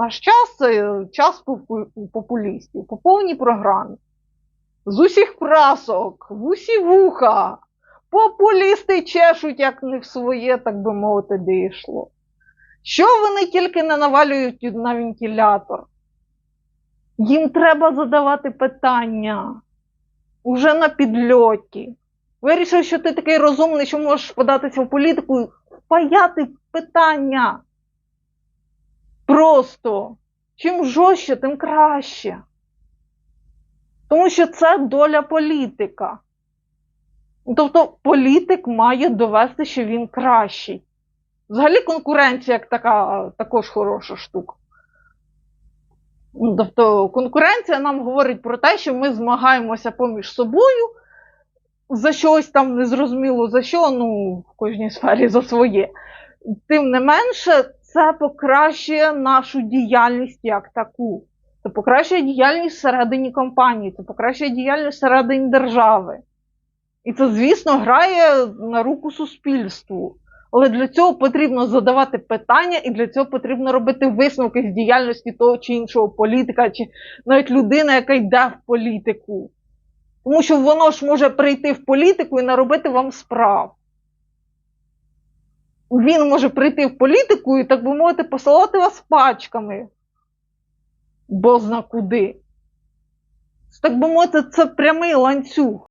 Наш час це час популістів, по повній програмі. З усіх прасок, в усі вуха. Популісти чешуть, як не в своє, так би мовити, дійшло. Що вони тільки не навалюють на вентилятор? Їм треба задавати питання уже на підльоті. Вирішив, що ти такий розумний, що можеш податися в політику, впаяти питання. Просто. Чим жорстче, тим краще. Тому що це доля політика. Тобто політик має довести, що він кращий. Взагалі конкуренція як така також хороша штука. Тобто конкуренція нам говорить про те, що ми змагаємося поміж собою за щось там незрозуміло за що, ну, в кожній сфері за своє. Тим не менше, це покращує нашу діяльність як таку. Це покращує діяльність всередині компанії, це покращує діяльність всередині держави. І це, звісно, грає на руку суспільству. Але для цього потрібно задавати питання, і для цього потрібно робити висновки з діяльності того чи іншого політика, чи навіть людини, яка йде в політику. Тому що воно ж може прийти в політику і наробити вам справ. Він може прийти в політику і, так би мовити, посилати вас пачками. Бозна куди. Так би мовити, це прямий ланцюг.